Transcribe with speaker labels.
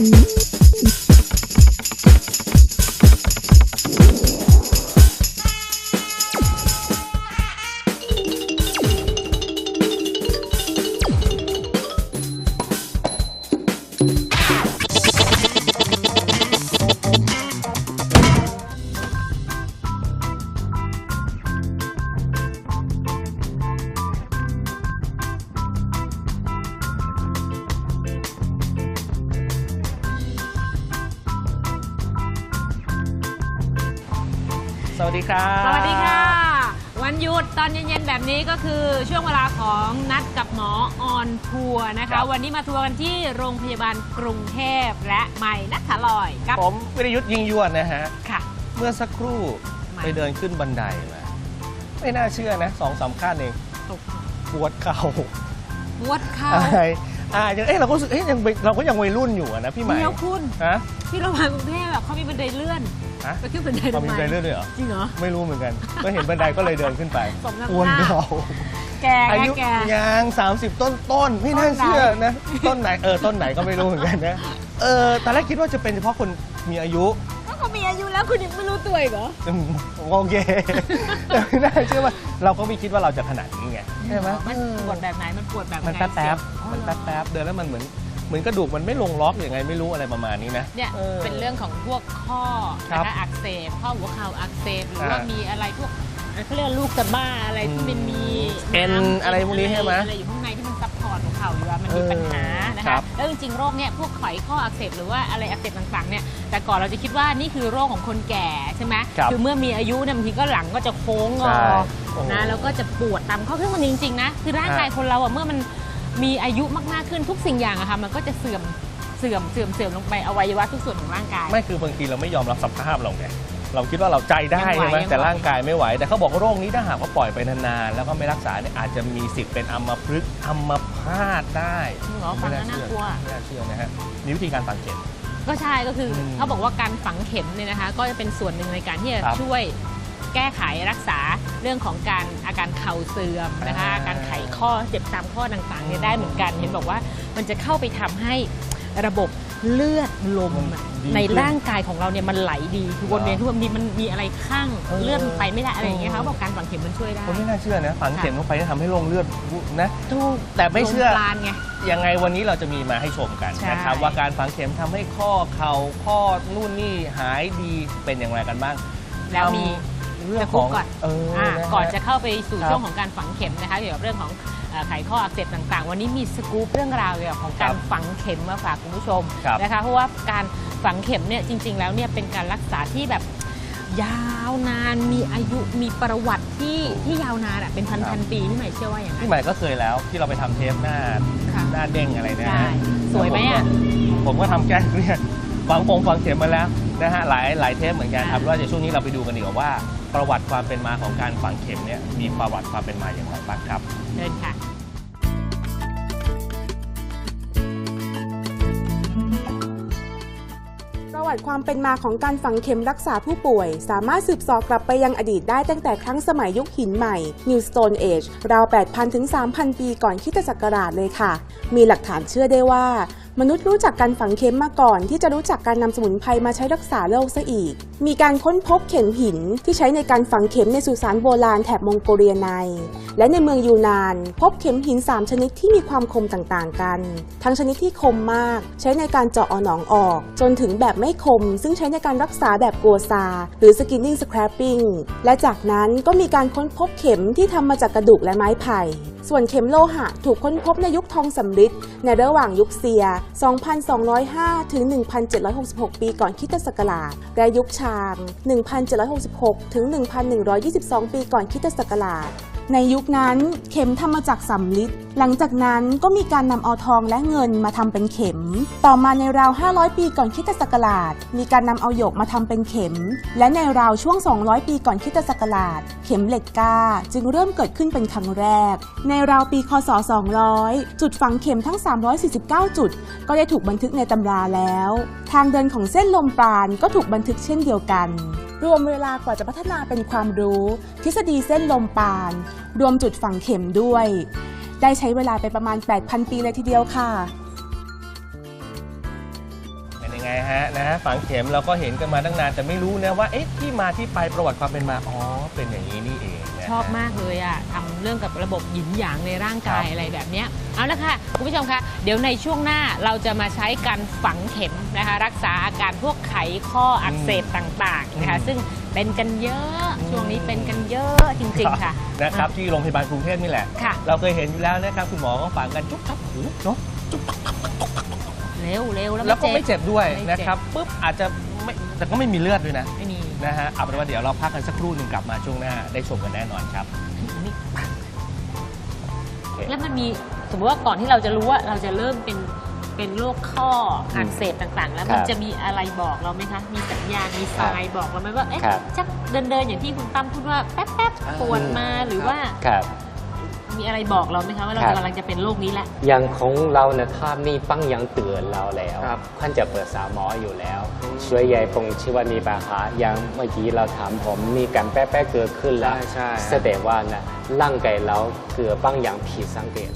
Speaker 1: Música สวัสดีครับ
Speaker 2: สวัสดีค่ะ วันหยุดตอนเย็นๆแบบนี้ก็คือช่วงเวลาของนัดกับหมอออนทัวร์นะ
Speaker 1: ครั
Speaker 2: คะ
Speaker 1: บ
Speaker 2: วันนี้มาทัวร์กันที่โรงพยาบาลกรุงเทพและใหม่นัทลอยกับ
Speaker 1: ผมวิรยุทธ์ยิงยวดนะฮะ
Speaker 2: ค่ะ
Speaker 1: เมื่อสักครู่
Speaker 2: มา
Speaker 1: ไปเดินขึ้นบันไดมา ไม่น่าเชื่อนะสองสามขั้นเอง
Speaker 2: ตก
Speaker 1: ปวดเข่า
Speaker 2: ปวดเข่า
Speaker 1: อะไร อ่ายังเอ๊ะเราก็รู้สึกเอ๊ะยังวัยเราก็ยังวัยรุ่นอยู่อะนะพี่ใหม่
Speaker 2: เดี๋ยวคุณ
Speaker 1: ฮะ
Speaker 2: ที่โรงพยาบาลกรุงเทพแบบเขามีบันไดเลื่อน
Speaker 1: ฮะ
Speaker 2: ไปขึ้นบันได
Speaker 1: เรา
Speaker 2: ทำ
Speaker 1: มี
Speaker 2: ไม
Speaker 1: บันไดเลื่อนด้วยเหรอ
Speaker 2: จริงเหรอ
Speaker 1: ไม่รู้เหมือนกัน ก็เห็นบันไดก็เลยเดินขึ้นไป
Speaker 2: สมน้ำหน้า
Speaker 1: ปวดเข่า
Speaker 2: แก
Speaker 1: อา
Speaker 2: แก
Speaker 1: ยุ
Speaker 2: แก
Speaker 1: ยาง 30 ต้นต้นๆไม่น่าเชื่อนะ ต้นไหนเออต้นไหนก็ไม่รู้เหมือนกันนะ เออตอนแรกคิดว่าจะเป็นเฉพาะคนมีอายุ
Speaker 2: ก็เขา มีอายุแล้วคุณยังไม่รู้ตัวอีกเหรอ
Speaker 1: อืมโอเค แต่ไม่น่าเชื่อว่าเราก็ไม่คิดว่าเราจะขนาดนี้ไงใช่ไหม
Speaker 2: มันปวดแบบไหน มันปวดแบบ
Speaker 1: มัน
Speaker 2: ไง
Speaker 1: แป๊บแป๊บ
Speaker 2: อ๋อ
Speaker 1: มันแป๊บแป๊บเดินแล้วมันเหมือนเหมือนกระดูกมันไม่ลงล็อกอย่างไงไม่รู้อะไรประมาณนี้นะ
Speaker 2: เนี่ย
Speaker 1: ออ
Speaker 2: เป็นเรื่องของพวกข้อ
Speaker 1: ครับ
Speaker 2: นะคะอักเสบ ข้อหัวเข่าอักเสบ หรือว่า
Speaker 1: อ่ามี
Speaker 2: มีอะไรพวกเขาเรียกว่าลูกตะบ้าอะไรที่มันมี
Speaker 1: เอ็นำอะไรพวกนี้ใช่ไหม
Speaker 2: อะไรอยู่ข้างในที่มันซับพอร์ตของเข่าอยู่อะมันมี
Speaker 1: เออ
Speaker 2: ปัญหา นะ
Speaker 1: ครั
Speaker 2: คะ
Speaker 1: บ
Speaker 2: แล้วจริงๆโรคเนี่ยพวกไขข้ออักเสบหรือว่าอะไรอักเสบต่างๆเนี่ยแต่ก่อนเราจะคิดว่านี่คือโรคของคนแก่ใช่ไหม
Speaker 1: ครับ
Speaker 2: อเมื่อมีอายุเนี่ยบางทีก็หลังก็จะโค้งง
Speaker 1: ใช่
Speaker 2: อ
Speaker 1: โอ้โห
Speaker 2: นะแล้วก็จะปวดตามข้อซึ่งมันจริงๆนะคือร่างกาย
Speaker 1: ฮะ
Speaker 2: คนเราอะเมื่อมันมีอายุมากๆขึ้นทุกสิ่งอย่างอะค่ะมันก็จะเสื่อมเสื่อมเสื่อมเสื่อมลงไปอวัยวะทุกส่วนของร่างกาย
Speaker 1: ไม่คือบางทีเราไม่ยอมรับสภาพเราไง เราคิดว่าเราใจได้
Speaker 2: ยังไหว
Speaker 1: ใช่ไหม
Speaker 2: ยังไหว
Speaker 1: แต่ร่างกายไม่ไหว แต่เขาบอกว่าโรคนี้ถ้าหากว่าปล่อยไปนานๆแล้วก็ไม่รักษาเนี่ยอาจจะมีสิทธิ์เป็นอัมพฤกษ์อัมพาตได้
Speaker 2: จริงเหรอฟังแล้วน่ากลัว
Speaker 1: ไม่น่าเชื่อนะฮะมีวิธีการสังเกต
Speaker 2: ก็ใช่ก็คืออ
Speaker 1: ม
Speaker 2: เขาบอกว่าการฝังเข็มเนี่ยนะคะ ก็จะเป็นส่วนหนึ่งในการที่จะ
Speaker 1: ครับ
Speaker 2: ช่วยแก้ไขรักษาเรื่องของการอาการเข่าเสื่อมนะคะ
Speaker 1: อ่า
Speaker 2: อาการไขข้อเจ็บตามข้อต่างๆเนี่ยได้เหมือนกัน เห็นบอกว่ามันจะเข้าไปทำให้ระบบ เลือดลมอะ
Speaker 1: ดี
Speaker 2: ใน
Speaker 1: ขึ้น
Speaker 2: ร่างกายของเราเนี่ยมันไหลดีคือวนเวียนทุกวันนี้มันมีอะไรข้าง
Speaker 1: เออ
Speaker 2: เลือดมันไปไม่ได้อะไรอย่างเงี้ย
Speaker 1: เออ
Speaker 2: เขาบอกการฝังเข็มมันช่วยได้
Speaker 1: คนไม่น่าเชื่อนะฝังเข็มเข้าไปจะทำให้โรคเลือดนะ
Speaker 2: ถูก
Speaker 1: แต่ไม่เชื่อ
Speaker 2: โรงพยาบาลไง
Speaker 1: ยังไงวันนี้เราจะมีมาให้ชมกัน
Speaker 2: ใช่
Speaker 1: นะครับ ว่าการฝังเข็มทำให้ข้อเข่าข้อนู่นนี่หายดีเป็นอย่างไรกันบ้าง
Speaker 2: แล้วมี
Speaker 1: เรื่องของ
Speaker 2: จะพูดก่อน
Speaker 1: เออ
Speaker 2: อ่า
Speaker 1: ฮ
Speaker 2: ก่อนจะเข้าไปสู่
Speaker 1: ครับ
Speaker 2: ช่วงของการฝังเข็มนะคะเกี่ยวกับเรื่องของเอ่อ ไขข้ออักเสบต่างๆ วันนี้มีสกู๊ปเรื่องราวเกี่ยวกับของการ
Speaker 1: ครับ
Speaker 2: ฝังเข็มมาฝากคุณผู้ชม
Speaker 1: ครับ
Speaker 2: นะคะเพราะว่าการฝังเข็มเนี่ยจริง ๆ แล้วเนี่ยเป็นการรักษาที่แบบยาวนานมีอายุมีประวัติที่ที่ยาวนานอะเป็นพันๆปีพี่ใหม่เชื่อว่าอย่างนั้
Speaker 1: พี่
Speaker 2: น
Speaker 1: ใหม่ก็เคยแล้วที่เราไปทำเทปหน้า
Speaker 2: ค่ะ
Speaker 1: หน้าเด้งอะไรเนี่ย
Speaker 2: ใช่
Speaker 1: นะ
Speaker 2: สวยไหมอะ
Speaker 1: ผมก็ทำแก้เครียด ฝังปงฝังเข็มมาแล้วนะฮะหลายหลายเทปเหมือนกันครับ
Speaker 2: อ่า
Speaker 1: ว่าเดี๋ยวช่วงนี้เราไปดูกันดีกว่าว่า ประวัติความเป็นมาของการฝังเข็มเนี่ยมีประวัติความเป็นมาอย่างไรบ้างครับ
Speaker 2: เดินค่ะ
Speaker 3: ประวัติความเป็นมาของการฝังเข็มรักษาผู้ป่วย สามารถสืบสอบกลับไปยังอดีตได้ตั้งแต่ครั้งสมัยยุคหินใหม่ New Stone Age ราว 8,000 ถึง 3,000 ปีก่อนคริสตศักราชเลยค่ะ มีหลักฐานเชื่อได้ว่า มนุษย์รู้จักการฝังเข็มมาก่อน ที่จะรู้จักการนำสมุนไพรมาใช้รักษาโรคซะอีก มีการค้นพบเข็มหินที่ใช้ในการฝังเข็มในสุสานโบราณแถบมองโกเลียใน และในเมืองยูนาน พบเข็มหิน 3 ชนิดที่มีความคมต่างๆกัน ทั้งชนิดที่คมมาก ใช้ในการเจาะเอาหนองออก จนถึงแบบไม่คม ซึ่งใช้ในการรักษาแบบกัวซา หรือ skinning scraping และจากนั้นก็มีการค้นพบเข็มที่ทำมาจากกระดูกและไม้ไผ่ส่วนเข็มโลหะถูกค้นพบในยุคทองสำริดในระหว่างยุคเซีย 2,205 ถึง 1,766 ปีก่อนคริสตศักราชและยุคชาาง 1,766 ถึง 1,122 ปีก่อนคริสตศักราชในยุคนั้นเข็มทำมาจากสำลิดหลังจากนั้นก็มีการนำเอาทองและเงินมาทำเป็นเข็ม ต่อมาในราว 500 ปีก่อนคริสตศักราช มีการนำเอาหยกมาทำเป็นเข็ม และในราวช่วง 200 ปีก่อนคริสตศักราช เข็มเหล็กก้า จึงเริ่มเกิดขึ้นเป็นครั้งแรก ในราวปีคศ 200 จุดฝังเข็มทั้ง 349 จุด ก็ได้ถูกบันทึกในตำราแล้ว ทางเดินของเส้นลมปราณก็ถูกบันทึกเช่นเดียวกัน รวมเวลากว่าจะพัฒนาเป็นความรู้ ทฤษฎีเส้นลมปราณรวมจุดฝังเข็มด้วย ได้ใช้เวลาไปประมาณ 8,000 ปีเลยทีเดียวค่ะ
Speaker 1: ฮะนะฝังเข็มเราก็เห็นกันมาตั้งนาน แต่ไม่รู้นะว่าเอ๊ะที่มาที่ไปประวัติความเป็นมาอ๋อเป็นอย่างนี้นี่เองนะฮะ
Speaker 2: ชอบมากเลยอะทำเรื่องกับระบบหยินหยางในร่างกาย
Speaker 1: ครับ
Speaker 2: อะไรแบบเนี้ยเอาละค่ะคุณผู้ชมคะเดี๋ยวในช่วงหน้าเราจะมาใช้การฝังเข็มนะคะรักษาอาการพวกไขข้ออักเสบต่างๆนะคะ
Speaker 1: อืม
Speaker 2: ซึ่งเป็นกันเยอะช่วงนี้เป็นกันเยอะจริงๆค่ะ
Speaker 1: นะครับที่โรงพยาบาลกรุงเทพนี่แหละ
Speaker 2: ค่ะ
Speaker 1: เราเคยเห็นอยู่แล้วนะครับคุณหมอก็ฝังกันจุ๊บทับหูเนาะ
Speaker 2: เร็วเร็วแล้ว
Speaker 1: แล้วก็ไม่
Speaker 2: เจ็บ
Speaker 1: เจ็บด้วย
Speaker 2: ไม่เจ็บ
Speaker 1: นะครับปุ๊บอาจจะไม่แต่ก็ไม่มีเลือดด้วยนะ
Speaker 2: ไม่มี
Speaker 1: นะฮะเอาเป็นว่าเดี๋ยวเราพักกันสักครู่หนึ่งกลับมาช่วงหน้าได้ชมกันแน่นอนครับ
Speaker 2: นี่แล้วมันมีสมมติว่าก่อนที่เราจะรู้ว่าเราจะเริ่มเป็นเป็นโรคข้ออักเสบต่างๆ แล้วมัน
Speaker 4: ครับ
Speaker 2: จะมีอะไรบอกเราไหมคะ มีสัญญาณมีไซน์บอกเราไหมว่าเอ๊ะ
Speaker 4: ครับ
Speaker 2: ชักเดินเดินๆอย่างที่คุณตั้มพูดว่าแป๊บแป๊บๆปวดมาหรือว่า
Speaker 4: ครับ
Speaker 2: มีอะไรบอกเราไหมคะว่าเรา
Speaker 4: ครับ
Speaker 2: กำลังจะเป็นโรคนี้แหละ
Speaker 4: อย่างของเราเนี่ยถ้ามีปังยังเตือนเราแล้ว
Speaker 1: ครับ
Speaker 4: ท่านจะเปิดสาหมออยู่แล้ว ช่วยใหญ่ปงชื่อว่ามีปัญหาอย่างเมื่อกี้เราถามผมมีการแป๊ะๆเกิดขึ้นแล้ว
Speaker 1: ใช่ใช่
Speaker 4: แสดงว่านะร่างกายเราเกิดปังอย่างผิดสังเกต